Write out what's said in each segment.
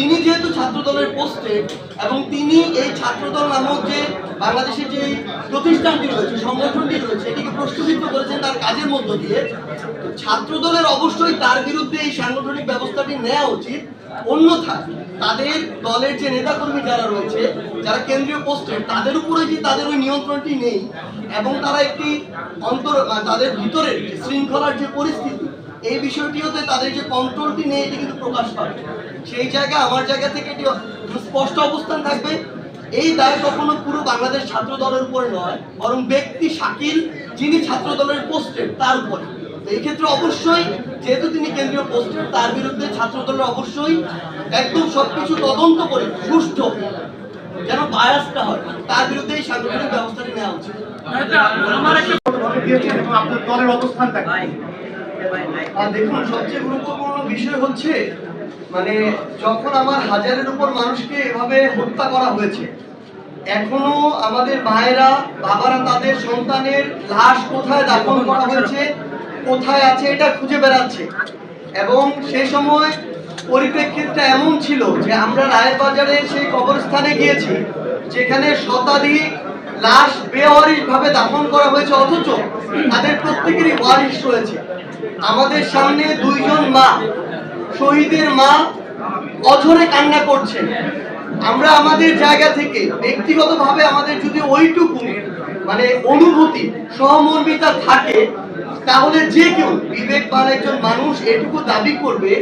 তিনি যেহেতু ছাত্রদলের পোস্টে এবং তিনি এই ছাত্রদল নামক যে বাংলাদেশের যে প্রতিষ্ঠানটি রয়েছে, সংগঠনটি রয়েছে, এটিকে প্রশ্নবিদ্ধ করেছেন তার কাজের মধ্য দিয়ে ছাত্রদলের অবশ্যই তার বিরুদ্ধে এই সাংগঠনিক ব্যবস্থাটি নেওয়া উচিত। অন্যথায় তাদের দলের যে নেতাকর্মী যারা রয়েছে, যারা কেন্দ্রীয় পোস্টে, তাদের উপরে যে তাদের ওই নিয়ন্ত্রণটি নেই এবং তারা একটি অন্তর তাদের ভিতরের শৃঙ্খলার যে পরিস্থিতি এই বিষয়টিওতে তাদের যে কন্ট্রোলটি নেই এটি কিন্তু প্রকাশ পাবে সেই জায়গায় আমার জায়গা থেকে এটি স্পষ্ট অবস্থান থাকবে। এই দায় কখনো পুরো বাংলাদেশ ছাত্র দলের উপরে নয় বরং ব্যক্তি শাকিল যিনি ছাত্র দলের পোস্টের তার উপরে। তো এই ক্ষেত্রে অবশ্যই যেহেতু তিনি কেন্দ্রীয় পোস্টের তার বিরুদ্ধে ছাত্র দলের অবশ্যই একদম সবকিছু তদন্ত করে সুষ্ঠু যেন বায়াসটা হয় তার বিরুদ্ধে এই সাংগঠনিক ব্যবস্থাটি নেওয়া উচিত। আমার একটা দিয়েছেন এবং আপনার দলের অবস্থানটা কি? আর দেখুন, সবচেয়ে গুরুত্বপূর্ণ বিষয় হচ্ছে মানে যখন আমার হাজারের উপর মানুষকে এভাবে হত্যা করা হয়েছে, এখনও আমাদের মায়েরা বাবারা তাদের সন্তানের লাশ কোথায় দাফন করা হয়েছে, কোথায় আছে এটা খুঁজে বেড়াচ্ছে। এবং সেই সময় পরিপ্রেক্ষিতটা এমন ছিল যে আমরা রায়েরবাজারের সেই কবরস্থানে গিয়েছি, যেখানে শতাধিক লাশ বেওয়ারিশ ভাবে দাফন করা হয়েছে, অথচ তাদের প্রত্যেকেরই ওয়ারিশ রয়েছে। আমাদের সামনে দুইজন মা, শহীদের মা অঝরে কান্না করছেন আমরা আমাদের জায়গা থেকে ব্যক্তিগতভাবে আমাদের যদি ওইটুকু মানে অনুভূতি, সহমর্মিতা থাকে, তাহলে যে কেউ বিবেক বিবেকবান একজন মানুষ এটুকু দাবি করবে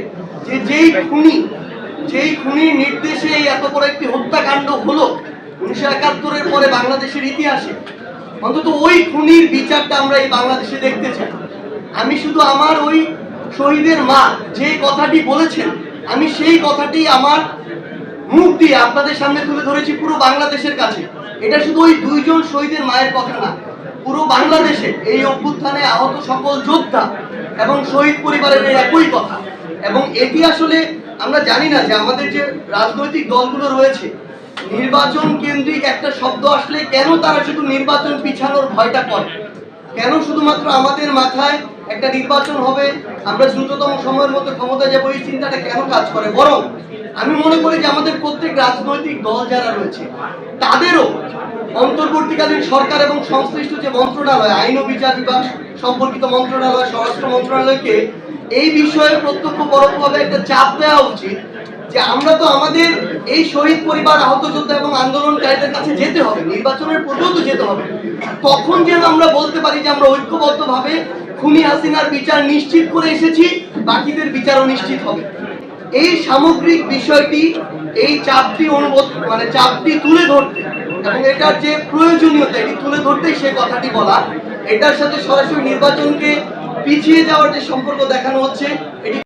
যে যেই খুনি, যেই খুনির নির্দেশে এই এত বড় একটি হত্যাকাণ্ড হলো উনিশশো একাত্তরের পরে বাংলাদেশের ইতিহাসে, অন্তত ওই খুনির বিচারটা আমরা এই বাংলাদেশে দেখতে চাই। আমি শুধু আমার ওই শহীদের মা যে কথাটি বলেছেন, আমি সেই কথাটি আমার মুখ দিয়ে আপনাদের সামনে তুলে ধরেছি পুরো বাংলাদেশের কাছে। এটা শুধু ওই দুইজন শহীদের মায়ের কথা না, পুরো বাংলাদেশে এই অভ্যুত্থানে আহত সকল যোদ্ধা এবং শহীদ পরিবারের একই কথা। এবং এটি আসলে আমরা জানি না যে আমাদের যে রাজনৈতিক দলগুলো রয়েছে, নির্বাচন কেন্দ্রিক একটা শব্দ আসলে কেন তারা শুধু নির্বাচন পিছানোর ভয়টা করে? কেন শুধুমাত্র আমাদের মাথায় একটা নির্বাচন হবে, আমরা দ্রুততম সময়ের মধ্যে ক্ষমতা যাব, এই চিন্তাটা কেন কাজ করে? বরং আমি মনে করি যে আমাদের প্রত্যেক রাজনৈতিক দল যারা রয়েছে, তাদেরও অন্তর্বর্তীকালীন সরকার এবং সংশ্লিষ্ট যে মন্ত্রণালয়, আইন ও বিচার বিভাগ, সম্পর্কিত মন্ত্রণালয়, স্বরাষ্ট্র মন্ত্রণালয়কে, এই বিষয়ে প্রত্যক্ষ পরোক্ষভাবে একটা চাপ দেওয়া উচিত যে আমরা তো আমাদের এই শহীদ পরিবার, আহত যোদ্ধা এবং আন্দোলনকারীদের কাছে যেতে হবে, নির্বাচনের পর্যন্ত যেতে হবে। তখন যেন আমরা বলতে পারি যে আমরা ঐক্যবদ্ধভাবে খুনি হাসিনার বিচার নিশ্চিত করে এসেছি, বাকিদের বিচারও নিশ্চিত হবে। এই সামগ্রিক বিষয়টি, এই চাপটি অনুবোধ মানে চাপটি তুলে ধরতে এবং এটার যে প্রয়োজনীয়তা, এটি তুলে ধরতেই সে কথাটি বলা, এটার সাথে সরাসরি নির্বাচনকে পিছিয়ে যাওয়ার যে সম্পর্ক দেখানো হচ্ছে, এটি